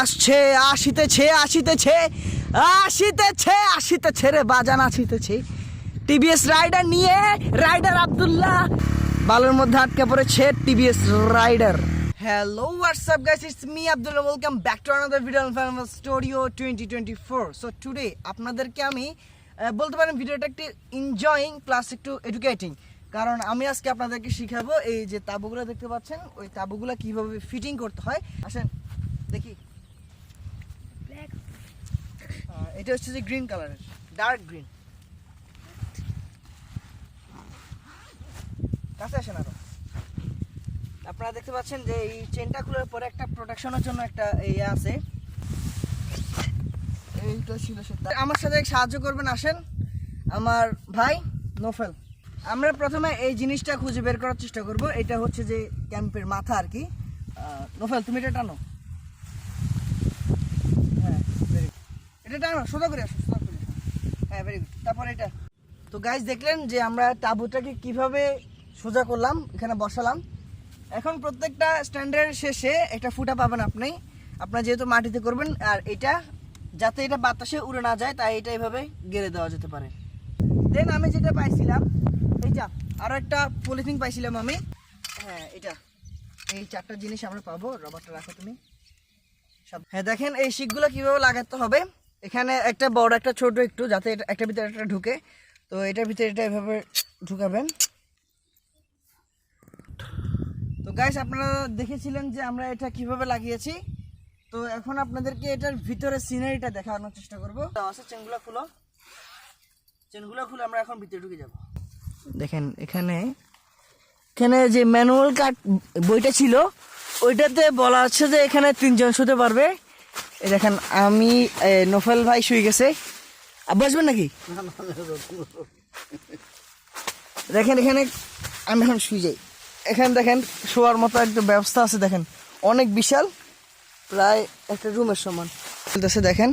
আসছে, আসিতেছে আসিতেছে আসিতেছে আসিতেছে রে বাজান, আসিতেছে। টিভিএস রাইডার নিয়ে রাইডার আব্দুল্লাহ। বালুর মধ্যে আটকে পড়েছে TVS rider hello WhatsApp guys it's me Abdullah. Welcome back to another video family studio twenty twenty four so today আপনাদেরকে আমি বলতে পারেন ভিডিওটা একটি এনজয়িং প্লাস একটু এডুকেটিং কারণ আমি আজকে আপনাদেরকে শিখাবো এই যে তাবুগুলো দেখতে পাচ্ছেন, ওই তাবুগুলো কীভাবে ফিটিং করতে হয়। আসেন, দেখি। এটা হচ্ছে যে গ্রিন কালারের, ডার্ক গ্রিন। কাছে আসেন আরও। আপনারা দেখতে পাচ্ছেন যে এই চেনটা খোলার পরে একটা প্রোটেকশনের জন্য একটা ইয়ে আছে। এইটা ছিল সেটা আমার সাথে সাহায্য করবেন, আসেন। আমার ভাই নোফেল। আমরা প্রথমে এই জিনিসটা খুঁজে বের করার চেষ্টা করব। এটা হচ্ছে যে ক্যাম্পের মাথা আর কি। নোফেল, তুমি এটা টানো। এটা টানো সোজা করে হ্যাঁ তারপর এটা। তো গাইজ দেখলেন যে আমরা তাঁবুটাকে কীভাবে সোজা করলাম, এখানে বসালাম। এখন প্রত্যেকটা স্ট্যান্ডের শেষে একটা ফুটা পাবেন আপনি। আপনার যেহেতু মাটিতে করবেন, আর এটা, যাতে এটা বাতাসে উড়ে না যায়, তাই এটা এভাবে গেড়ে দেওয়া যেতে পারে। দেন আমি যেটা পাইছিলাম এইটা আরও একটা পলিথিন পাইছিলাম আমি। হ্যাঁ এটা। এই চারটা জিনিস আমরা পাবো। রবারটা রাখো তুমি। সব হ্যাঁ দেখেন এই শিকগুলো কীভাবে লাগাতে হবে। এখানে একটা বড়, একটা ছোট একটু, যাতে একটা ভিতরে একটা ঢুকে। তো এটার ভিতরে এটা এভাবে ঢুকাবেন। তো গাইস আপনারা দেখেছিলেন যে আমরা এটা কীভাবে লাগিয়েছি? তো এখন আপনাদেরকে এটার ভিতরে সিনারিটা দেখানোর চেষ্টা করব। আছে চেনগুলো খুলো। চেনগুলো খুলে আমরা এখন ভিতরে ঢুকে যাব। দেখেন, এখানে এখানে যে ম্যানুয়াল কাট বইটা ছিল, ওইটাতে বলা আছে যে এখানে তিনজন শুতে পারবে। দেখেন, আমি নোফেল ভাই শুয়ে গেছে। বসবেন নাকি? দেখেন, এখানে আমি এখন শুয়ে যাই। এখানে দেখেন, শোয়ার মতো একটা ব্যবস্থা আছে, দেখেন। অনেক বিশাল, প্রায় একটা রুমের সমান। চলতেছে, দেখেন,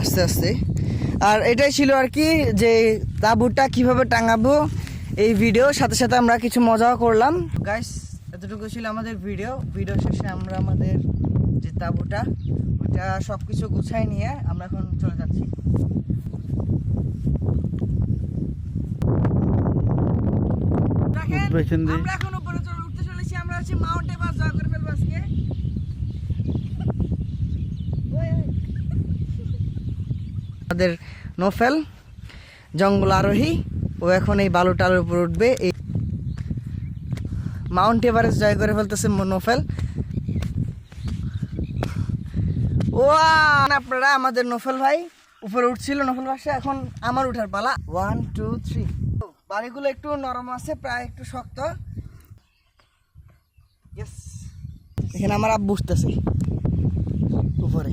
আস্তে আস্তে। আর এটাই ছিল আর কি, যে তাঁবুটা কীভাবে টাঙাবো এই ভিডিও সাথে সাথে আমরা কিছু মজাও করলাম। গাইস এতটুকু ছিল আমাদের ভিডিও ভিডিও শেষে আমরা আমাদের যে তাঁবুটা ওটা সব কিছু গুছাই নিয়ে আমরা এখন চলে যাচ্ছি। আমরা এখন উপরে চলে উঠতে চলেছি আমরা হচ্ছে মাউন্ট এভারেস্ট জয় করে ফেলব আজকে ওই, ওই। আমাদের নোফেল জঙ্গল আরোহী ও এখন এই বালু টালের উপর উঠবে এই মাউন্ট এভারেস্ট জয় করে ফেলতেছে নোফেল ও আপনারা আমাদের নফল ভাই, উপরে উঠছিল নফল ভাষা এখন আমার উঠার পালা। ওয়ান টু থ্রি বাড়িগুলো একটু নরম আছে, প্রায় একটু শক্ত. এখানে আমার আব্বু উঠতেছে, উপরে।